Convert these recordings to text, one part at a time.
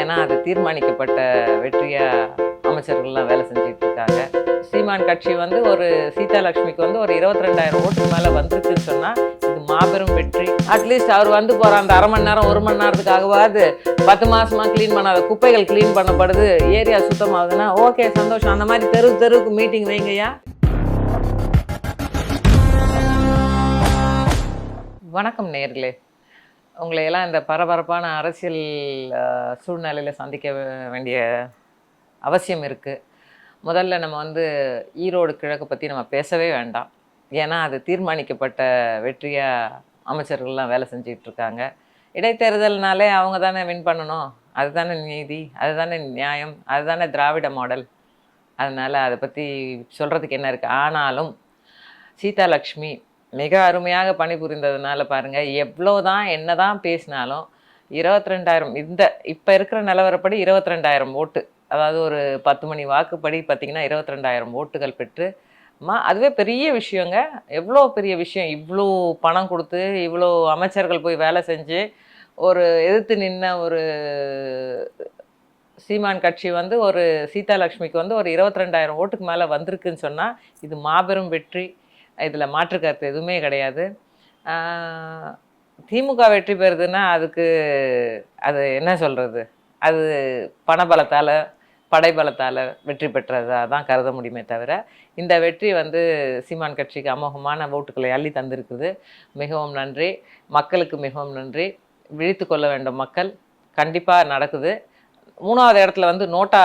ஏன்னா அது தீர்மானிக்கப்பட்ட வெற்றியாக அமைச்சர்கள்லாம் வேலை செஞ்சுட்டு இருக்காங்க சீமான் கட்சி வந்து ஒரு சீதாலட்சுமிக்கு வந்து ஒரு இருபத்தி ரெண்டாயிரம் ஓட்டு மேலே வந்திருக்குன்னு சொன்னால் இது மாபெரும் வெற்றி. அட்லீஸ்ட் அவர் வந்து போகிற அந்த அரை மணி நேரம் ஒரு மணி நேரத்துக்காகவாது பத்து மாசமா க்ளீன் பண்ணாத குப்பைகள் க்ளீன் பண்ணப்படுது ஏரியா சுத்தமாகுதுன்னா ஓகே சந்தோஷம். அந்த மாதிரி தெரு தெருவுக்கு மீட்டிங் வைங்கய்யா. வணக்கம் நேர்களே. உங்களை எல்லாம் இந்த பரபரப்பான அரசியல் சூழ்நிலையில் சந்திக்க வேண்டிய அவசியம் இருக்குது முதல்ல நம்ம வந்து ஈரோடு கிழக்கு பற்றி நம்ம பேசவே வேண்டாம். ஏன்னா அது தீர்மானிக்கப்பட்ட வெற்றியாக அமைச்சர்கள்லாம் வேலை செஞ்சுட்டு இருக்காங்க இடைத்தேர்தல்னாலே அவங்க தானே வின் பண்ணணும். அதுதானே நீதி அதுதானே நியாயம் அதுதானே திராவிட மாடல். அதனால் அதை பற்றி சொல்கிறதுக்கு என்ன இருக்குது ஆனாலும் சீதாலக்ஷ்மி மிக அருமையாக பணிபுரிந்ததுனால பாருங்கள் எவ்வளோ தான் என்ன தான் பேசினாலும் இருபத்தி ரெண்டாயிரம் இந்த இப்போ இருக்கிற நிலவரப்படி இருபத்தி ரெண்டாயிரம் ஓட்டு அதாவது ஒரு பத்து மணி வாக்குப்படி பார்த்திங்கன்னா இருபத்தி ரெண்டாயிரம் ஓட்டுகள் பெற்று மா அதுவே பெரிய விஷயங்க. எவ்வளோ பெரிய விஷயம் இவ்வளோ பணம் கொடுத்து இவ்வளோ அமைச்சர்கள் போய் வேலை செஞ்சு ஒரு எதிர்த்து நின்ன ஒரு சீமான் கட்சி வந்து ஒரு சீதாலட்சுமிக்கு வந்து ஒரு இருபத்தி ரெண்டாயிரம் ஓட்டுக்கு மேலே வந்திருக்குன்னு சொன்னால் இது மாபெரும் வெற்றி. இதில் மாற்று கருத்து எதுவுமே கிடையாது. திமுக வெற்றி பெறுதுன்னா அதுக்கு அது என்ன சொல்கிறது அது பணபலத்தால் படைபலத்தால் வெற்றி பெற்றதாக தான் கருத முடியுமே தவிர இந்த வெற்றி வந்து சீமான் கட்சிக்கு அமோகமான ஓட்டுகளை அள்ளி தந்திருக்குது. மிகவும் நன்றி. மக்களுக்கு மிகவும் நன்றி. விழித்து கொள்ள வேண்டும் மக்கள். கண்டிப்பாக நடக்குது. மூணாவது இடத்துல வந்து நோட்டா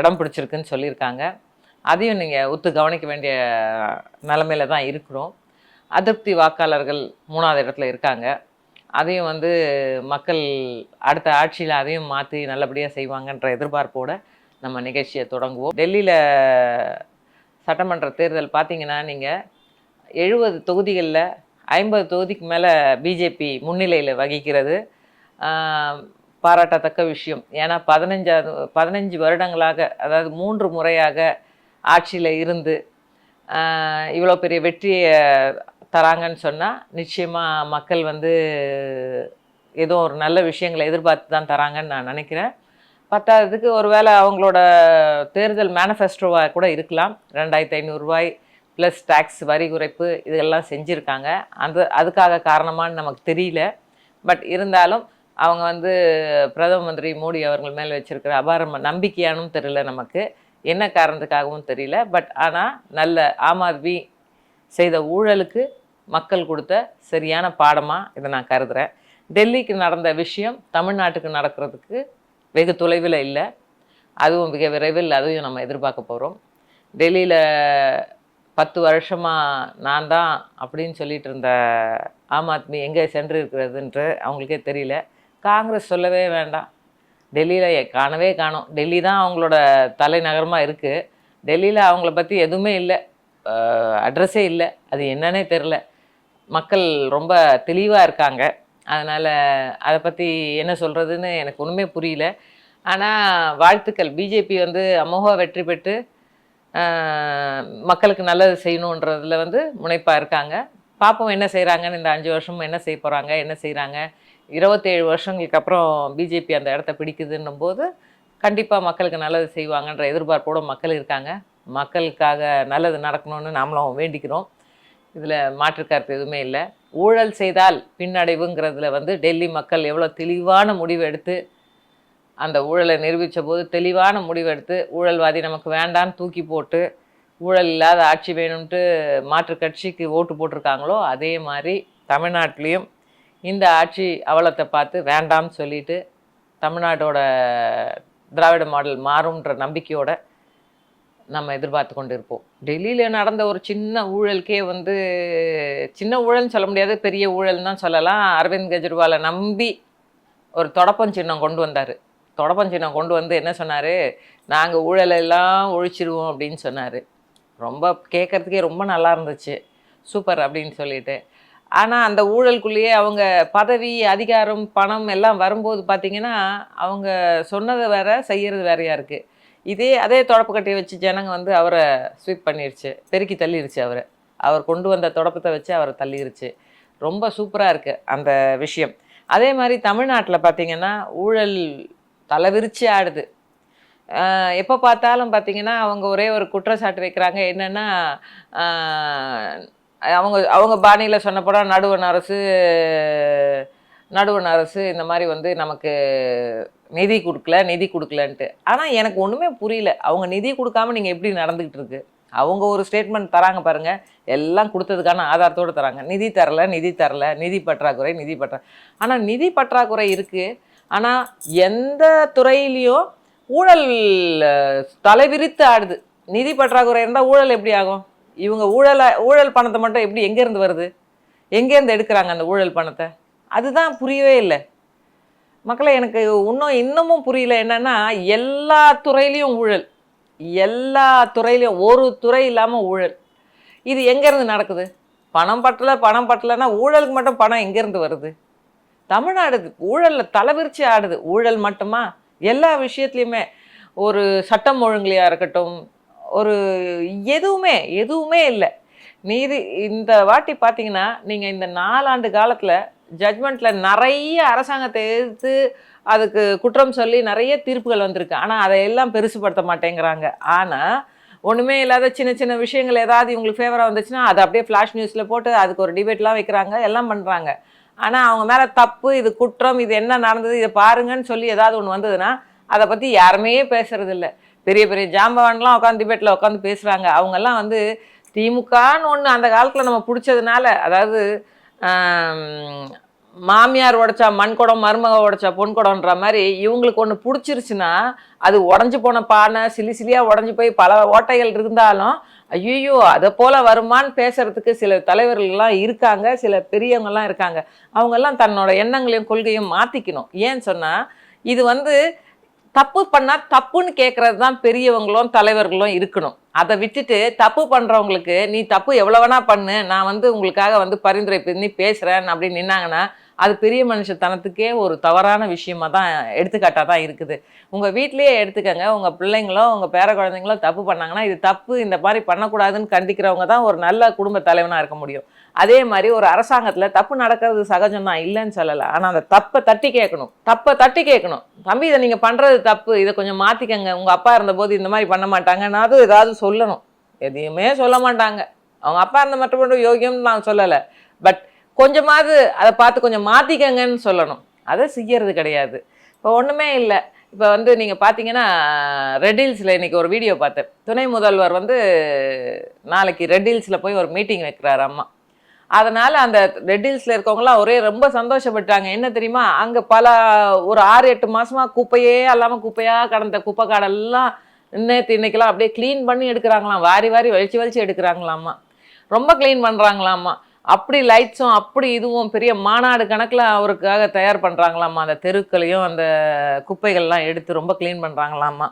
இடம் பிடிச்சிருக்குன்னு சொல்லியிருக்காங்க. அதையும் நீங்கள் ஒத்து கவனிக்க வேண்டிய நிலமையில தான் இருக்கிறோம். அதிருப்தி வாக்காளர்கள் மூணாவது இடத்துல இருக்காங்க. அதையும் வந்து மக்கள் அடுத்த ஆட்சியில் அதையும் மாற்றி நல்லபடியாக செய்வாங்கன்ற எதிர்பார்ப்போட நம்ம நிகழ்ச்சியை தொடங்குவோம். டெல்லியில் சட்டமன்ற தேர்தல் பார்த்தீங்கன்னா நீங்கள் எழுபது தொகுதிகளில் ஐம்பது தொகுதிக்கு மேலே பிஜேபி முன்னிலையில் வகிக்கிறது. பாராட்டத்தக்க விஷயம். ஏன்னா பதினஞ்சாவது பதினஞ்சு வருடங்களாக அதாவது மூன்று முறையாக ஆட்சியில் இருந்து இவ்வளோ பெரிய வெற்றியை தராங்கன்னு சொன்னால் நிச்சயமாக மக்கள் வந்து ஏதோ ஒரு நல்ல விஷயங்களை எதிர்பார்த்து தான் தராங்கன்னு நான் நினைக்கிறேன். பத்தாததுக்கு ஒருவேளை அவங்களோட தேர்தல் மேனிஃபெஸ்டோவாக கூட இருக்கலாம். ரெண்டாயிரத்தி ஐநூறுரூவாய் ப்ளஸ் டேக்ஸ் வரி குறைப்பு இதெல்லாம் செஞ்சுருக்காங்க. அந்த அதுக்காக காரணமான்னு நமக்கு தெரியல. பட் இருந்தாலும் அவங்க வந்து பிரதம மந்திரி மோடி அவர்கள் மேலே வச்சுருக்கிற அபாரம் நம்பிக்கையானும் தெரியல நமக்கு. என்ன காரணத்துக்காகவும் தெரியல. பட் ஆனால் நல்ல ஆம் ஆத்மி செய்த ஊழலுக்கு மக்கள் கொடுத்த சரியான பாடமாக இதை நான் கருதுகிறேன் டெல்லிக்கு நடந்த விஷயம் தமிழ்நாட்டுக்கு நடக்கிறதுக்கு வெகு தொலைவில் இல்லை. அதுவும் மிக விரைவில் அதையும் நம்ம எதிர்பார்க்க போகிறோம் டெல்லியில் பத்து வருஷமாக நான் தான் அப்படின்னு சொல்லிட்டு இருந்த ஆம் ஆத்மி எங்கே சென்று இருக்கிறதுன்ட்டு அவங்களுக்கே தெரியல. காங்கிரஸ் சொல்லவே வேண்டாம். டெல்லியில் காணவே காணும். டெல்லி தான் அவங்களோட தலைநகரமாக இருக்குது டெல்லியில் அவங்கள பற்றி எதுவுமே இல்லை. அட்ரஸே இல்லை. அது என்னன்னே தெரில மக்கள் ரொம்ப தெளிவாக இருக்காங்க. அதனால் அதை பற்றி என்ன சொல்கிறதுன்னு எனக்கு ஒன்றுமே புரியல. ஆனால் வாழ்த்துக்கள். பிஜேபி வந்து அமோக வெற்றி பெற்று மக்களுக்கு நல்லது செய்யணுன்றதுல வந்து முனைப்பாக இருக்காங்க. பார்ப்போம் என்ன செய்கிறாங்கன்னு இந்த அஞ்சு வருஷமும் என்ன செய்ய போகிறாங்க என்ன செய்கிறாங்க இருபத்தேழு வருஷங்களுக்கு அப்புறம் பிஜேபி அந்த இடத்த பிடிக்குதுன்னும் போது கண்டிப்பாக மக்களுக்கு நல்லது செய்வாங்கன்ற எதிர்பார்ப்போட மக்கள் இருக்காங்க. மக்களுக்காக நல்லது நடக்கணும்னு நாமளும் வேண்டிக்கிறோம். இதில் மாற்று கருத்து எதுவுமே இல்லை. ஊழல் செய்தால் பின்னடைவுங்கிறதுல வந்து டெல்லி மக்கள் எவ்வளோ தெளிவான முடிவு எடுத்து அந்த ஊழலை நிரூபித்த போது தெளிவான முடிவு எடுத்து ஊழல்வாதி நமக்கு வேண்டான்னு தூக்கி போட்டு ஊழல் இல்லாத ஆட்சி வேணும்ன்ட்டு மாற்று கட்சிக்கு ஓட்டு போட்டிருக்காங்களோ அதே மாதிரி தமிழ்நாட்டிலையும் இந்த ஆட்சி அவலத்தை பார்த்து வேண்டாம்னு சொல்லிட்டு தமிழ்நாட்டோட திராவிட மாடல் மாறும்ன்ற நம்பிக்கையோட நம்ம எதிர்பார்த்து கொண்டு இருப்போம் டெல்லியில் நடந்த ஒரு சின்ன ஊழலுக்கே வந்து சின்ன ஊழல்னு சொல்ல முடியாது பெரிய ஊழல்னு தான் சொல்லலாம். அரவிந்த் கெஜ்ரிவாலை நம்பி ஒரு தொடப்பம் சின்னம் கொண்டு வந்தார். தொடப்பம் சின்னம் கொண்டு வந்து என்ன சொன்னார்? நாங்கள் ஊழலெல்லாம் ஒழிச்சிடுவோம் ஒழிச்சிருவோம் அப்படின்னு சொன்னார். ரொம்ப கேட்குறதுக்கே ரொம்ப நல்லா இருந்துச்சு. சூப்பர் அப்படின்னு சொல்லிட்டு. ஆனால் அந்த ஊழலுக்குள்ளேயே அவங்க பதவி அதிகாரம் பணம் எல்லாம் வரும்போது பார்த்தீங்கன்னா அவங்க சொன்னது வேற செய்யறது வேறையாக இருக்குது இதே அதே தொடப்பு கட்டையை வச்சு ஜனங்க வந்து அவரை ஸ்வீப் பண்ணிருச்சு. பெருக்கி தள்ளிருச்சு அவரை. அவர் கொண்டு வந்த தொடப்பத்தை வச்சு அவரை தள்ளிருச்சு. ரொம்ப சூப்பராக இருக்குது அந்த விஷயம். அதே மாதிரி தமிழ்நாட்டில் பார்த்தீங்கன்னா ஊழல் தலைவிரிச்சு ஆடுது. எப்போ பார்த்தாலும் பார்த்தீங்கன்னா அவங்க ஒரே ஒரு குற்றச்சாட்டு வைக்கிறாங்க. என்னென்னா அவங்க அவங்க பாணியில் சொன்னப்படம் நடுவண் அரசு நடுவண் அரசு இந்த மாதிரி வந்து நமக்கு நிதி கொடுக்கல நிதி கொடுக்கலன்ட்டு. ஆனால் எனக்கு ஒன்றுமே புரியல. அவங்க நிதி கொடுக்காம நீங்கள் எப்படி நடந்துக்கிட்டு இருக்கு? அவங்க ஒரு ஸ்டேட்மெண்ட் தராங்க பாருங்க. எல்லாம் கொடுத்ததுக்கான ஆதாரத்தோடு தராங்க. நிதி தரல நிதி தரல நிதி பற்றாக்குறை நிதி பற்றா. ஆனால் நிதி பற்றாக்குறை இருக்குது ஆனால் எந்த துறையிலையும் ஊழல் தலைவிரித்து ஆடுது. நிதி பற்றாக்குறை இருந்தால் ஊழல் எப்படி ஆகும்? இவங்க ஊழலை ஊழல் பணத்தை மட்டும் எப்படி எங்கேருந்து வருது? எங்கேருந்து எடுக்கிறாங்க அந்த ஊழல் பணத்தை? அதுதான் புரியவே இல்லை. மக்களை எனக்கு இன்னும் இன்னமும் புரியல என்னென்னா எல்லா துறையிலையும் ஊழல். எல்லா துறையிலையும் ஒரு துறை இல்லாமல் ஊழல். இது எங்கேருந்து நடக்குது? பணம் பட்டல பணம் பட்டலைன்னா ஊழலுக்கு மட்டும் பணம் எங்கேருந்து வருது? தமிழ்நாடு ஊழலில் தலைவிரிச்சு ஆடுது. ஊழல் மட்டுமா? எல்லா விஷயத்துலையுமே ஒரு சட்டம் ஒழுங்குலையாக இருக்கட்டும் ஒரு எதுவுமே எதுவுமே இல்லை. நீதி இந்த வாட்டி பார்த்தீங்கன்னா நீங்கள் இந்த நாலாண்டு காலத்தில் ஜட்மெண்ட்டில் நிறைய அரசாங்கத்தை எதிர்த்து அதுக்கு குற்றம் சொல்லி நிறைய தீர்ப்புகள் வந்திருக்கு. ஆனால் அதையெல்லாம் பெருசுப்படுத்த மாட்டேங்கிறாங்க. ஆனால் ஒன்றுமே இல்லாத சின்ன சின்ன விஷயங்கள் ஏதாவது இவங்களுக்கு ஃபேவராக வந்துச்சுன்னா அதை அப்படியே ஃப்ளாஷ் நியூஸில் போட்டு அதுக்கு ஒரு டிபேட்லாம் வைக்கிறாங்க எல்லாம் பண்ணுறாங்க ஆனால் அவங்க மேலே தப்பு இது குற்றம் இது என்ன நடந்தது இதை பாருங்கன்னு சொல்லி ஏதாவது ஒன்று வந்ததுன்னா அதை பற்றி யாருமே பேசுறது பெரிய பெரிய ஜாம்பவான்லாம் உட்காந்து டிபேட்டில் உட்காந்து பேசுகிறாங்க அவங்கெல்லாம் வந்து திமுகன்னு ஒன்று அந்த காலத்தில் நம்ம பிடிச்சதுனால அதாவது மாமியார் உடைச்சா மண் குடம் மருமக உடைச்சா பொன் குடம்ன்ற மாதிரி இவங்களுக்கு ஒன்று பிடிச்சிருச்சுன்னா அது உடஞ்சி போன பானை சிலி சிலியாக உடஞ்சி போய் பல ஓட்டைகள் இருந்தாலும் ஐயோ அதை போல் வருமான்னு பேசுகிறதுக்கு சில தலைவர்கள்லாம் இருக்காங்க சில பெரியவங்கள்லாம் இருக்காங்க. அவங்கெல்லாம் தன்னோட எண்ணங்களையும் கொள்கையும் மாற்றிக்கணும் ஏன்னு சொன்னால் இது வந்து தப்பு பண்ணால் தப்புன்னு கேட்குறது தான் பெரியவங்களும் தலைவர்களும் இருக்கணும். அதை விட்டுட்டு தப்பு பண்ணுறவங்களுக்கு நீ தப்பு எவ்வளோ வேணால் பண்ணு நான் வந்து உங்களுக்காக வந்து பரிந்துரை பண்ணி பேசுகிறேன் அப்படின்னு நின்னாங்கன்னா அது பெரிய மனுஷத்தனத்துக்கே ஒரு தவறான விஷயமா தான் எடுத்துக்காட்டாக தான் இருக்குது. உங்கள் வீட்லேயே எடுத்துக்கங்க. உங்கள் பிள்ளைங்களோ உங்கள் பேர குழந்தைங்களோ தப்பு பண்ணாங்கன்னா இது தப்பு இந்த மாதிரி பண்ணக்கூடாதுன்னு கண்டிக்கிறவங்க தான் ஒரு நல்ல குடும்ப தலைவனாக இருக்க முடியும். அதே மாதிரி ஒரு அரசாங்கத்தில் தப்பு நடக்கிறது சகஜம் தான். இல்லைன்னு சொல்லலை. ஆனால் அந்த தப்பை தட்டி கேட்கணும். தப்பை தட்டி கேட்கணும். தம்பி இதை நீங்கள் பண்ணுறது தப்பு. இதை கொஞ்சம் மாற்றிக்கங்க உங்கள் அப்பா இருந்தபோது இந்த மாதிரி பண்ண மாட்டாங்கன்னா அது ஏதாவது சொல்லணும். எதையுமே சொல்ல மாட்டாங்க. அவங்க அப்பா இருந்த மட்டும் மட்டும் யோகியம்னு நான் சொல்லலை. பட் கொஞ்சமாவது அதை பார்த்து கொஞ்சம் மாற்றிக்கங்கன்னு சொல்லணும். அதை செய்யறது கிடையாது. இப்போ ஒன்றுமே இல்லை. இப்போ வந்து நீங்கள் பார்த்தீங்கன்னா ரெட் ஹில்ஸில் இன்றைக்கி ஒரு வீடியோ பார்த்தேன். துணை முதல்வர் வந்து நாளைக்கு ரெட்டில்ஸில் போய் ஒரு மீட்டிங் வைக்கிறார் அம்மா. அதனால் அந்த ரெட்டில்ஸில் இருக்கவங்களாம் ஒரே ரொம்ப சந்தோஷப்பட்டாங்க. என்ன தெரியுமா? அங்கே பல ஒரு ஆறு எட்டு மாதமாக குப்பையே இல்லாமல் குப்பையாக கடந்த குப்பை காடெல்லாம் நேற்று இன்னைக்கெல்லாம் அப்படியே க்ளீன் பண்ணி எடுக்கிறாங்களாம். வாரி வாரி வலிச்சு வலிச்சு எடுக்கிறாங்களாம்மா ரொம்ப க்ளீன் பண்ணுறாங்களாம்மா அப்படி லைட்ஸும் அப்படி இதுவும் பெரிய மாநாடு கணக்கில் அவருக்காக தயார் பண்ணுறாங்களாம்மா அந்த தெருக்களையும் அந்த குப்பைகள்லாம் எடுத்து ரொம்ப க்ளீன் பண்ணுறாங்களாம்மா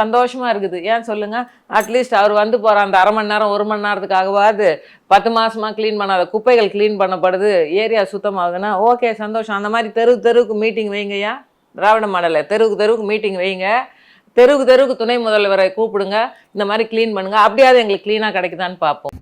சந்தோஷமாக இருக்குது. ஏன் சொல்லுங்கள் அட்லீஸ்ட் அவர் வந்து போகிற அந்த அரை மணி நேரம் ஒரு மணி நேரத்துக்காகவாது பத்து மாதமாக க்ளீன் பண்ணாத குப்பைகள் க்ளீன் பண்ணப்படுது. ஏரியா சுத்தமாகுதுன்னா ஓகே சந்தோஷம். அந்த மாதிரி தெரு தெருவுக்கு மீட்டிங் வைங்கய்யா. திராவிட மாடலில் தெருவுக்கு தெருவுக்கு மீட்டிங் வைங்க. தெருவுக்கு தெருவுக்கு துணை முதல்வரை கூப்பிடுங்க. இந்த மாதிரி க்ளீன் பண்ணுங்கள் அப்படியாவது எங்களுக்கு க்ளீனாக கிடைக்குதான்னு பார்ப்போம்.